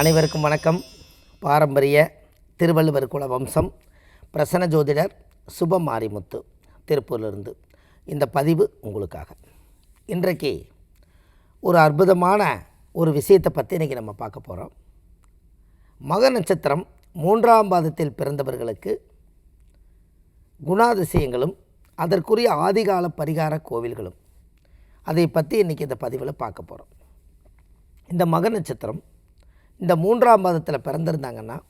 அனைவருக்கும் வணக்கம். பாரம்பரிய திருவள்ளுவர் குல வம்சம் பிரசன்ன ஜோதிடர் சுப மாரிமுத்து திருப்பூரிலிருந்து இந்த பதிவு உங்களுக்காக. இன்றைக்கு ஒரு அற்புதமான ஒரு விஷயத்தை பற்றி இன்றைக்கி நம்ம பார்க்க போகிறோம் மக நட்சத்திரம் மூன்றாம் பாதத்தில் பிறந்தவர்களுக்கு குணாதிசயங்களும் அதற்குரிய ஆதிகால பரிகார கோவில்களும். அதை பற்றி இன்றைக்கி இந்த பதிவில் பார்க்க போகிறோம் இந்த மக நட்சத்திரம் இந்த மூன்றாம் மாதத்தில் பிறந்திருந்தாங்கன்னா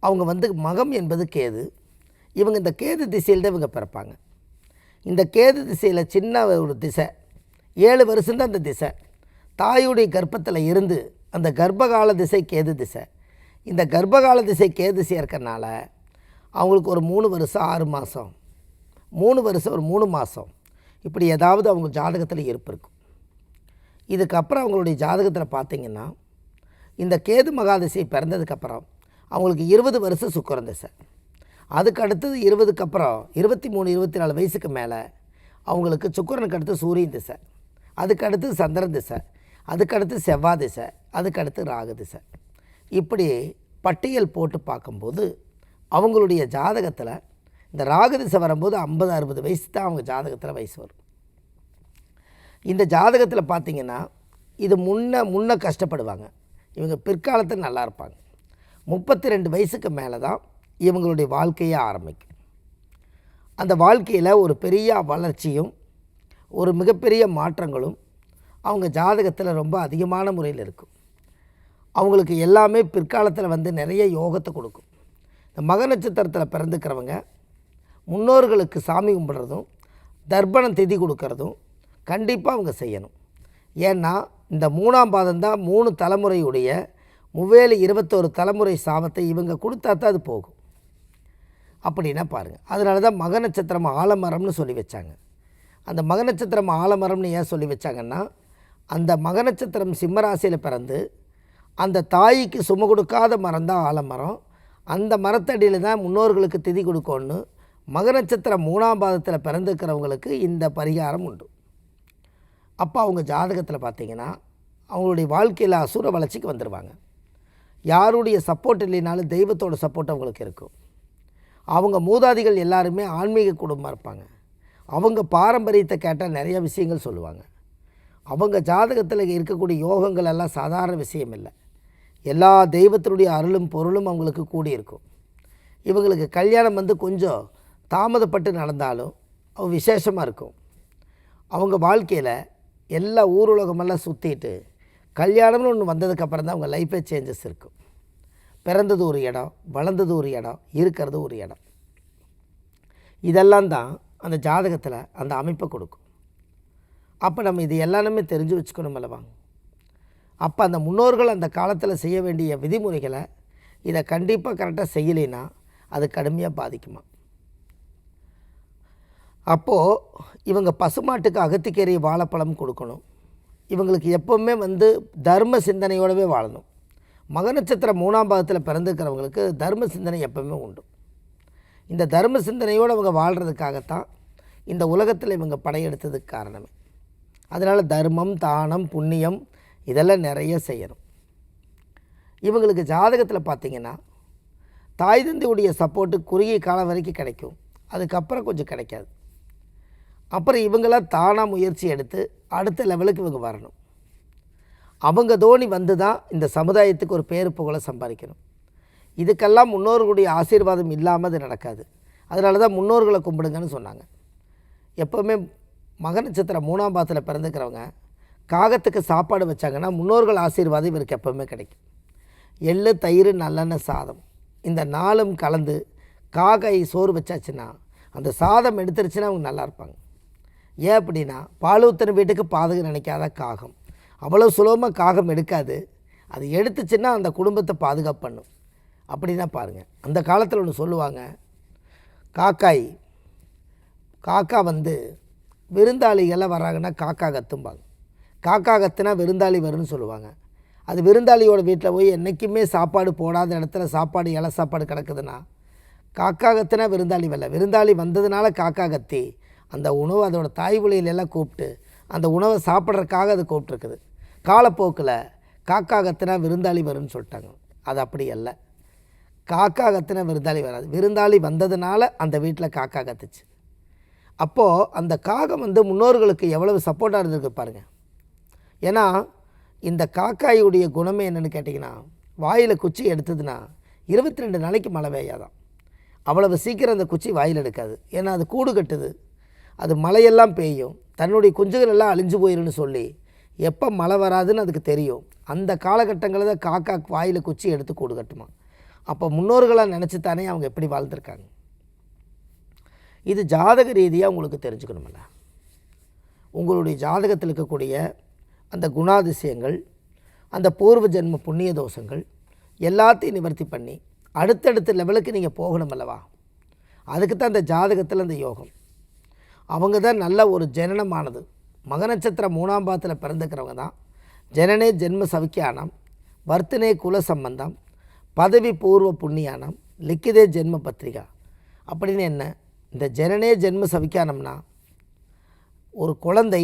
அவங்க வந்து மகம் என்பது கேது. இவங்க இந்த கேது திசையில் தான் இவங்க பிறப்பாங்க. இந்த கேது திசையில் சின்ன ஒரு திசை ஏழு வருஷம்தான் அந்த திசை. தாயுடைய கர்ப்பத்தில் இருந்து அந்த கர்ப்பகால திசை கேது திசை. இந்த கர்ப்பகால திசை கேது திசை இருக்கறனால அவங்களுக்கு ஒரு மூணு வருஷம் ஆறு மாதம் மூணு வருஷம் ஒரு மூணு மாதம் இப்படி ஏதாவது அவங்க ஜாதகத்தில் இருப்பு இருக்கும். இதுக்கப்புறம் அவங்களுடைய ஜாதகத்தில் பார்த்திங்கன்னா இந்த கேது மகாதிசை பிறந்ததுக்கப்புறம் அவங்களுக்கு இருபது வருஷம் சுக்கரம் திசை அதுக்கு அடுத்தது இருபதுக்கு அப்புறம் இருபத்தி மூணு இருபத்தி நாலு வயசுக்கு மேலே அவங்களுக்கு சுக்கரனுக்கு அடுத்து சூரியன் திசை அதுக்கு அடுத்து சந்திரன் திசை அதுக்கடுத்து செவ்வாய் திசை அதுக்கு அடுத்து ராகு திசை இப்படி பட்டியல் போட்டு பார்க்கும்போது அவங்களுடைய ஜாதகத்தில் இந்த ராகு திசை வரும்போது ஐம்பது அறுபது வயசு தான் அவங்க ஜாதகத்தில் வயசு வரும். இந்த ஜாதகத்தில் பார்த்தீங்கன்னா இது முன்ன முன்ன கஷ்டப்படுவாங்க. இவங்க பிற்காலத்தில் நல்லா இருப்பாங்க. முப்பத்தி ரெண்டு வயசுக்கு மேலே தான் இவங்களுடைய வாழ்க்கையே ஆரம்பிக்கும். அந்த வாழ்க்கையில் ஒரு பெரிய வளர்ச்சியும் ஒரு மிகப்பெரிய மாற்றங்களும் அவங்க ஜாதகத்தில் ரொம்ப அதிகமான முறையில் இருக்கும். அவங்களுக்கு எல்லாமே பிற்காலத்தில் வந்து நிறைய யோகத்தை கொடுக்கும். இந்த மக நட்சத்திரத்தில் பிறந்துக்கிறவங்க முன்னோர்களுக்கு சாமி கும்பிட்றதும் தர்ப்பணம் திதி கொடுக்கறதும் கண்டிப்பாக அவங்க செய்யணும். ஏன்னா இந்த மூணாம் பாதம் தான் மூணு தலைமுறையுடைய முவேலு இருபத்தோரு தலைமுறை சாபத்தை இவங்க கொடுத்தா தான் அது போகும். அப்படின்னா பாருங்கள் அதனால தான் மக நட்சத்திரம் ஆலமரம்னு சொல்லி வச்சாங்க. அந்த மக நட்சத்திரம் ஆலமரம்னு ஏன் சொல்லி வச்சாங்கன்னா அந்த மக நட்சத்திரம் சிம்மராசியில் பிறந்து அந்த தாய்க்கு சும கொடுக்காத மரம் தான் ஆலமரம். அந்த மரத்தடியில் தான் முன்னோர்களுக்கு திதி கொடுக்கணும்னு மக நட்சத்திரம் மூணாம் பாதத்தில் பிறந்திருக்கிறவங்களுக்கு இந்த பரிகாரம் உண்டு. அப்போ அவங்க ஜாதகத்தில் பார்த்தீங்கன்னா அவங்களுடைய வாழ்க்கையில் அசுர வளர்ச்சிக்கு வந்துடுவாங்க யாருடைய சப்போர்ட் இல்லைனாலும் தெய்வத்தோட சப்போர்ட் அவங்களுக்கு இருக்கும். அவங்க மூதாதிகள் எல்லாருமே ஆன்மீக குடும்பமாக இருப்பாங்க. அவங்க பாரம்பரியத்தை கேட்டால் நிறைய விஷயங்கள் சொல்லுவாங்க. அவங்க ஜாதகத்தில் இருக்கக்கூடிய யோகங்கள் எல்லாம் சாதாரண விஷயம் இல்லை. எல்லா தெய்வத்தினுடைய அருளும் பொருளும் அவங்களுக்கு கூடி இருக்கும். இவங்களுக்கு கல்யாணம் வந்து கொஞ்சம் தாமதப்பட்டு நடந்தாலும் அவ விசேஷமாக இருக்கும். அவங்க வாழ்க்கையில் எல்லா ஊருலகமெல்லாம் சுற்றிட்டு கல்யாணம்னு ஒன்று வந்ததுக்கப்புறம் தான் அவங்க லைஃபே சேஞ்சஸ் இருக்கும் பிறந்தது ஒரு இடம் வளர்ந்தது ஒரு இடம் இருக்கிறது ஒரு இடம். இதெல்லாம் தான் அந்த ஜாதகத்தில் அந்த அமைப்பை கொடுக்கும். அப்போ நம்ம இது எல்லாமே தெரிஞ்சு வச்சுக்கணும் அல்லவா? அப்போ அந்த முன்னோர்கள் அந்த காலத்தில் செய்ய வேண்டிய விதிமுறைகளை இதை கண்டிப்பாக கரெக்டாக செய்யலைன்னா அது கடுமையாக பாதிக்குமா? அப்போது இவங்க பசுமாட்டுக்கு அகத்திக்கீரை வாழைப்பழம் கொடுக்கணும். இவங்களுக்கு எப்போவுமே வந்து தர்ம சிந்தனையோடவே வாழணும். மக நட்சத்திரம் மூணாம் பாகத்தில் பிறந்திருக்கிறவங்களுக்கு தர்ம சிந்தனை எப்பவுமே உண்டு. இந்த தர்ம சிந்தனையோடு அவங்க வாழ்கிறதுக்காகத்தான் இந்த உலகத்தில் இவங்க படையெடுத்ததுக்கு காரணமே. அதனால் தர்மம் தானம் புண்ணியம் இதெல்லாம் நிறைய செய்யணும். இவங்களுக்கு ஜாதகத்தில் பார்த்தீங்கன்னா தாய் தந்தையுடைய சப்போர்ட்டு குறுகிய காலம் வரைக்கும் கிடைக்கும். அதுக்கப்புறம் கொஞ்சம் கிடைக்காது. அப்புறம் இவங்களாம் தானாக முயற்சி எடுத்து அடுத்த லெவலுக்கு இவங்க வரணும். அவங்க தோனி வந்து தான் இந்த சமுதாயத்துக்கு ஒரு பேரு புகழை சம்பாதிக்கணும். இதுக்கெல்லாம் முன்னோர்களுடைய ஆசீர்வாதம் இல்லாமல் அது நடக்காது. அதனால தான் முன்னோர்களை கும்பிடுங்கன்னு சொன்னாங்க. எப்போவுமே மக நட்சத்திரம் மூணாம் பாதத்தில் பிறந்துக்கிறவங்க காகத்துக்கு சாப்பாடு வச்சாங்கன்னா முன்னோர்கள் ஆசீர்வாதம் இவருக்கு எப்போவுமே கிடைக்கும். எள்ளு தயிர் நல்லெண்ணெய் சாதம். இந்த நாளும் கலந்து காகை சோறு வச்சாச்சுன்னா அந்த சாதம் எடுத்துருச்சுன்னா அவங்க நல்லா இருப்பாங்க. ஏன் அப்படின்னா பாலூத்தன வீட்டுக்கு பாதகம் நினைக்காத காகம். அவ்வளோ சுலபமாக காகம் எடுக்காது. அது எடுத்துச்சுன்னா அந்த குடும்பத்தை பாதுகாப்பு பண்ணும் அப்படின்னா பாருங்கள் அந்த காலத்தில் ஒன்று சொல்லுவாங்க காக்காய் காக்கா வந்து விருந்தாளிகள்லாம் வராங்கன்னா காக்கா கத்தும்பாங்க. காக்கா கத்துனா விருந்தாளி வரும்னு சொல்லுவாங்க. அது விருந்தாளியோட வீட்டில் போய் என்றைக்குமே சாப்பாடு போடாத இடத்துல சாப்பாடு இலை சாப்பாடு கிடக்குதுன்னா காக்கா கத்துனா விருந்தாளி வரல. விருந்தாளி வந்ததுனால காக்கா கத்தி அந்த உணவு அதோட தாய்மொழியிலெல்லாம் கூப்பிட்டு அந்த உணவை சாப்பிட்றதுக்காக அது கூப்பிட்ருக்குது காலப்போக்கில் காக்கா கத்துனா விருந்தாளி வரும்னு சொல்லிட்டாங்க. அது அப்படி அல்ல. காக்கா கத்துனா விருந்தாளி வராது. விருந்தாளி வந்ததுனால அந்த வீட்டில் காக்கா கத்துச்சு. அப்போது அந்த காகம் வந்து முன்னோர்களுக்கு எவ்வளவு சப்போர்ட்டாக இருந்திருக்கு பாருங்கள் ஏன்னா இந்த காக்காயுடைய குணமே என்னென்னு கேட்டிங்கன்னா வாயில் குச்சி எடுத்ததுன்னா இருபத்தி ரெண்டு நாளைக்கு மழை பெய்யாதான் அவ்வளவு சீக்கிரம் அந்த குச்சி வாயில் எடுக்காது. ஏன்னா அது கூடு கட்டுது. அது மழையெல்லாம் பெய்யும். தன்னுடைய குஞ்சுகள் எல்லாம் அழிஞ்சு போயிருன்னு சொல்லி எப்போ மழை வராதுன்னு அதுக்கு தெரியும். அந்த காலகட்டங்களில் தான் காக்கா வாயில் குச்சி எடுத்து கூடு கட்டுமா. அப்போ முன்னோர்களாக நினச்சி தானே அவங்க எப்படி வாழ்ந்திருக்காங்க. இது ஜாதக ரீதியாக உங்களுக்கு தெரிஞ்சுக்கணுமில்ல. உங்களுடைய ஜாதகத்தில் இருக்கக்கூடிய அந்த குணாதிசயங்கள் அந்த பூர்வ ஜென்ம புண்ணிய தோஷங்கள் எல்லாத்தையும் நிவர்த்தி பண்ணி அடுத்தடுத்த லெவலுக்கு நீங்கள் போகணும் அல்லவா? அதுக்கு தான் அந்த ஜாதகத்தில் அந்த யோகம். அவங்க தான் நல்ல ஒரு ஜனனமானது. மக நட்சத்திரம் மூணாம் பாதத்தில் பிறந்துக்கிறவங்க தான். ஜனனே ஜென்ம சவிக்கியானம் வர்த்தனே குல சம்பந்தம் பதவி பூர்வ புண்ணியானம் லிக்கிதே ஜென்ம பத்திரிகா. அப்படின்னு என்ன? இந்த ஜனனே ஜென்ம சவிக்கானம்னா ஒரு குழந்தை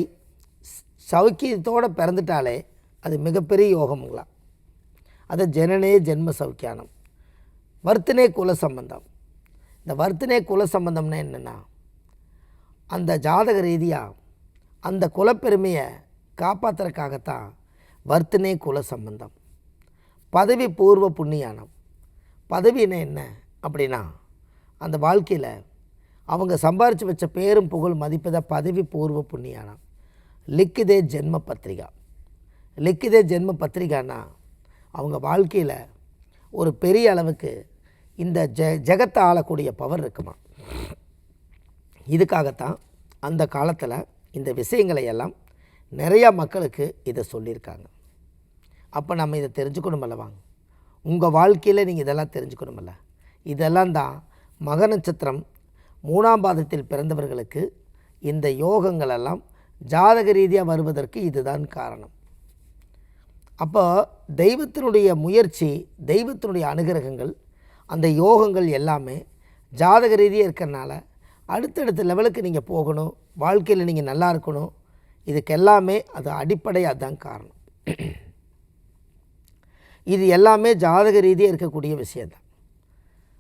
சவுக்கியத்தோடு பிறந்துட்டாலே அது மிகப்பெரிய யோகமுங்களா? அது ஜனனே ஜென்ம சவுக்கியானம். வர்த்தனே குல சம்பந்தம். இந்த வர்த்தனே குல சம்பந்தம்னா என்னென்னா அந்த ஜாதக ரீதியாக அந்த குலப்பெருமையை காப்பாற்றுறக்காகத்தான் வர்த்தனே குல சம்பந்தம். பதவி பூர்வ புண்ணியானம். பதவின்னு என்ன அப்படின்னா அந்த வாழ்க்கையில் அவங்க சம்பாரித்து வச்ச பேரும் புகழ் மதிப்பு தான் பதவி பூர்வ புண்ணியானம். லிக்கிதே ஜென்ம பத்திரிகா. லிக்கிதே ஜென்ம பத்திரிகானா அவங்க வாழ்க்கையில் ஒரு பெரிய அளவுக்கு இந்த ஜெ ஜெகத்தை ஆளக்கூடிய பவர் இருக்குமா? இதுக்காகத்தான் அந்த காலத்தில் இந்த விஷயங்களை எல்லாம் நிறையா மக்களுக்கு இதை சொல்லியிருக்காங்க. அப்போ நம்ம இதை தெரிஞ்சுக்கணும் அல்லவா உங்கள் வாழ்க்கையில் நீங்கள் இதெல்லாம் தெரிஞ்சுக்கணுமல்ல. இதெல்லாம் தான் மக நட்சத்திரம் மூணாம் பாதத்தில் பிறந்தவர்களுக்கு இந்த யோகங்களெல்லாம் ஜாதக ரீதியாக வருவதற்கு இதுதான் காரணம். அப்போ தெய்வத்தினுடைய முயற்சி தெய்வத்தினுடைய அனுகிரகங்கள் அந்த யோகங்கள் எல்லாமே ஜாதக ரீதியாக இருக்கிறனால அடுத்தடுத்த லெவலுக்கு நீங்கள் போகணும். வாழ்க்கையில் நீங்கள் நல்லா இருக்கணும். இதுக்கு எல்லாமே அது அடிப்படையாக அதுதான் காரணம். இது எல்லாமே ஜாதக ரீதியாக இருக்கக்கூடிய விஷயந்தான்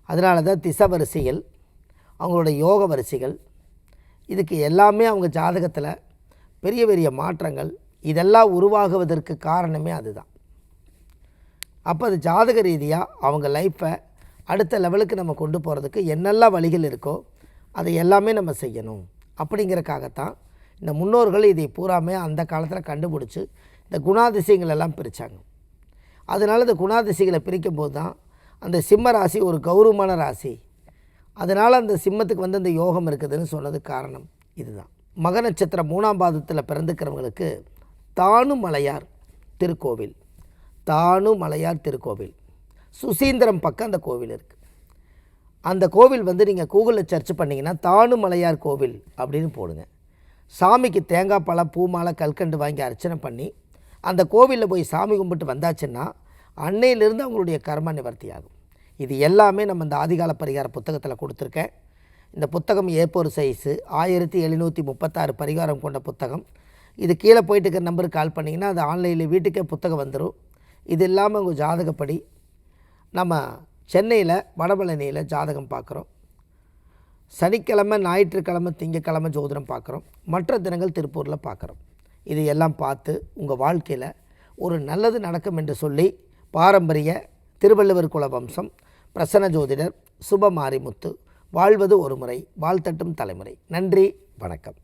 அதனால தான் திச வரிசைகள் அவங்களோட யோக வரிசைகள் இதுக்கு எல்லாமே அவங்க ஜாதகத்தில் பெரிய பெரிய மாற்றங்கள் இதெல்லாம் உருவாகுவதற்கு காரணமே அதுதான். அப்போ அது ஜாதக ரீதியாக அவங்க லைஃப்பை அடுத்த லெவலுக்கு நம்ம கொண்டு போகிறதுக்கு என்னெல்லாம் வழிகள் இருக்கோ அதை எல்லாமே நம்ம செய்யணும். அப்படிங்கிறக்காகத்தான் இந்த முன்னோர்கள் இதை பூராமே அந்த காலத்தில் கண்டுபிடிச்சி இந்த குணாதிசயங்கள் எல்லாம் பிரித்தாங்க அதனால் இந்த குணாதிசைகளை பிரிக்கும் போது தான் அந்த சிம்ம ராசி ஒரு கௌரவமான ராசி. அதனால் அந்த சிம்மத்துக்கு வந்து அந்த யோகம் இருக்குதுன்னு சொன்னது காரணம் இதுதான். மக நட்சத்திரம் மூணாம் பாதத்தில் பிறந்துக்கிறவங்களுக்கு தானு மலையார் திருக்கோவில். தானு மலையார் திருக்கோவில். சுசீந்திரம் பக்கம் அந்த கோவில் இருக்குது அந்த கோவில் வந்து நீங்கள் கூகுளில் சர்ச் பண்ணிங்கன்னா தானுமலையார் கோவில் அப்படின்னு போடுங்க. சாமிக்கு தேங்காய் பழம் பூ மாலை கல்கண்டு வாங்கி அர்ச்சனை பண்ணி அந்த கோவிலில் போய் சாமி கும்பிட்டு வந்தாச்சுன்னா அன்னையிலிருந்து அவங்களுடைய கர்ம நிவர்த்தி ஆகும் இது எல்லாமே நம்ம இந்த ஆதிகால பரிகார புத்தகத்தில் கொடுத்துருக்கேன். இந்த புத்தகம் ஏப்போர் சைஸு ஆயிரத்தி எழுநூற்றி முப்பத்தாறு பரிகாரம் கொண்ட புத்தகம். இது கீழே போயிட்டு இருக்கிற நம்பருக்கு கால் பண்ணிங்கன்னா அது ஆன்லைனில் வீட்டுக்கே புத்தகம் வந்துடும் இது இல்லாமல் உங்கள் ஜாதகப்படி நம்ம சென்னையில் வடபழனியில் ஜாதகம் பார்க்குறோம். சனிக்கிழமை ஞாயிற்றுக்கிழமை திங்கக்கிழமை ஜோதிடம் பார்க்குறோம். மற்ற தினங்கள் திருப்பூரில் பார்க்குறோம். இது எல்லாம் பார்த்து உங்கள் வாழ்க்கையில் ஒரு நல்லது நடக்கும் என்று சொல்லி பாரம்பரிய திருவள்ளுவர் குல வம்சம் பிரசன்ன ஜோதிடர் சுப மாரிமுத்து வாழ்வது ஒரு முறை வாழ்த்தட்டும் தலைமுறை. நன்றி வணக்கம்.